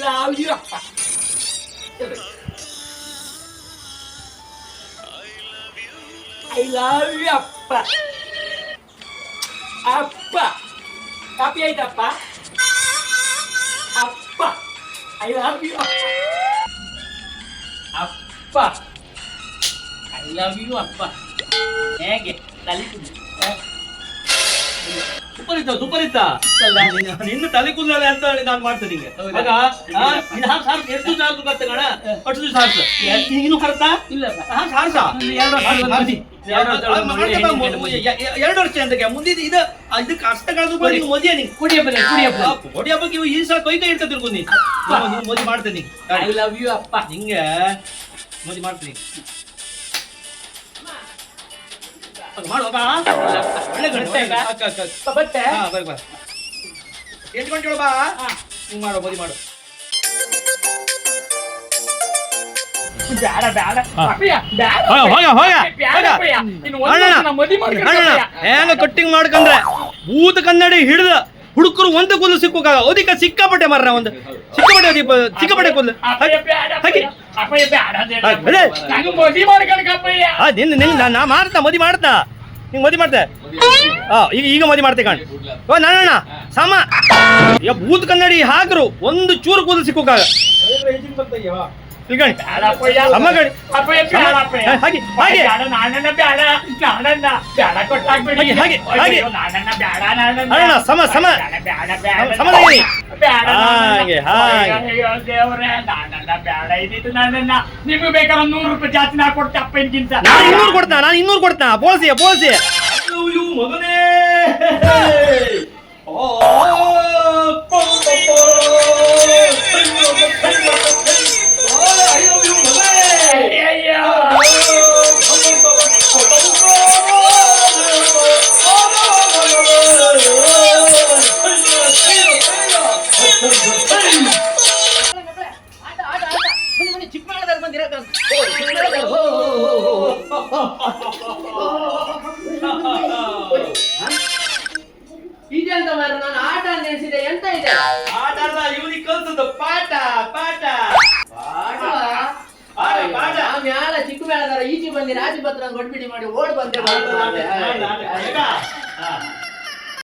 Love you ಅಪ್ಪ I love you ಅಪ್ಪ ಅಪ್ಪ ಕಾಪಿ ಆಯ್ತಪ್ಪ ಅಪ್ಪ ಐ ಲವ್ ಯು ಅಪ್ಪ ಐ ಲವ್ ಯು ಅಪ್ಪ ಹೇಗೆ ತಲೆ ಕುದ್ದು. ಸೂಪರ್ ಇತ್ತ ಸೂಪರ್ ಇತ್ತ ಸುಪರಿತ ನಿನ್ನ ತಲೆ ಕೂದಲಲ್ಲ ಅಂತ ಹೇಳಿ ನಾನು ಮಾಡ್ತೇನೆ ನಿಂಗೆ? ಆಗ ಎಷ್ಟು ಸಾರ್ಸು ಅಷ್ಟು ಸಾರ್ಸ್ ಇನ್ನು ಕರ್ತಾ ಹಾ ಸಾರ್ಸ ಎರಡು ವರ್ಷ ಅಂತ ಮುಂದಿದ ಮದಿ, ಮದಿ. ಇದು- ಇದು ಕೂಡ ನೀವು ಮದಿಯ ನೀ ಹೊಡಿ ಹಬ್ಬಕ್ಕೆ ಇವು ಈ ಸಲ ಕೈ ಕೈ ಇಡ್ತಾ ಮದಿ ಮಾಡ್ತೇನೆ. ಐ ಲವ್ ಯು ಅಪ್ಪ. ಹಿಂಗೆ ಮೋದಿ ಮಾಡ್ತೀನಿ. ಬಟ್ಟೆ ಎಂಟು ಗಂಟೆ ಬಾ ಹಾ. ಹಿಂಗ್ ಮಾಡು ಮದಿ ಮಾಡು. ಬ್ಯಾಡ ಬ್ಯಾಡ. ಹೋಗ, ಹೋಗ, ಹೋಗ, ಅಣ್ಣ. ಹೆಂಗ. ಕಟ್ಟಿಂಗ್ ಮಾಡ್ಕಂದ್ರೆ ಭೂತ ಕನ್ನಡಿ ಹಿಡಿದ. ಹುಡುಕರು ಒಂದು ಕೂದಲು ಸಿಕ್ಕೋಕಾಗ ಅದಕ್ಕೆ ಸಿಕ್ಕಾಪಟ್ಟೆ ಮಾರ್ರ ಒಂದು ಸಿಕ್ಕಾಪಟ್ಟೆ ಅದೀಪ ಸಿಕ್ಕಾಪಟ್ಟೆ ಕೊಲ್ಲು ನಿನ್ನ ನಿನ್ನ ನಾ- ನಾ ಮಾಡ್ತಾ ಮದಿ ಮಾಡ್ತಾ ಹಿಂಗ್ ಮದಿ ಮಾಡ್ತೆ ಆ ಈಗ ಈಗ ಮದಿ ಮಾಡ್ತೆ ಕಾಣ್ ಓ ನಾನಣ್ಣ ಸಮ ಬೂತ್ ಭೂತ ಕನ್ನಡಿ ಹಾಕರು ಒಂದು ಚೂರು ಕೂದಲು ಸಿಕ್ಕೋಕಾಗ ಅಪ್ಪಯ್ಯ, ಬ್ಯಾಡ ಅಪ್ಪಯ್ಯ. ಹಾಗೆ ಹಾಗೆ. ಹಾಗೆ, ಹಾಗೆ, ಹಾಗೆ. ಅಣ್ಣ, ಸಮ, ಸಮ. ಸಮ. ಹಾಗೆ, ನಿಮ್ಗೆ ಬೇಕಾದ್ರೆ ಒಂದ್ ನೂರು ರೂಪಾಯಿ ಜಾಸ್ತಿ ನಾ ಕೊಡ್ತೆ ಅಪ್ಪನಿಗಿಂತ ನಾನು ಇನ್ನೂರು ಕೊಡ್ತಾ ನಾನು ಇನ್ನೂರು ಕೊಡ್ತಾ. ಬೋಲ್ಸಿ ಬೋಲ್ಸಿ ಮಗನೇ ಅಯ್ಯಯ್ಯೋ. ಓ. ಇದೆಂತ ಮಾರ ನಾನು ಆಟ ನೆನೆಸಿದೆ ಎಂತ ಇದೆ. ಇವನಿಗೆ ಪಾಠ ಪಾಠ. ಮ್ಯಾಲ ಚಿಕ್ಕ ಮೇಳದಾರ ಈಚೆ ಆಚೆ ಬತ್ರ ಕೊಟ್ಬಿಡಿ ಮಾಡಿ ಓಡ್ ಬಂದೆ.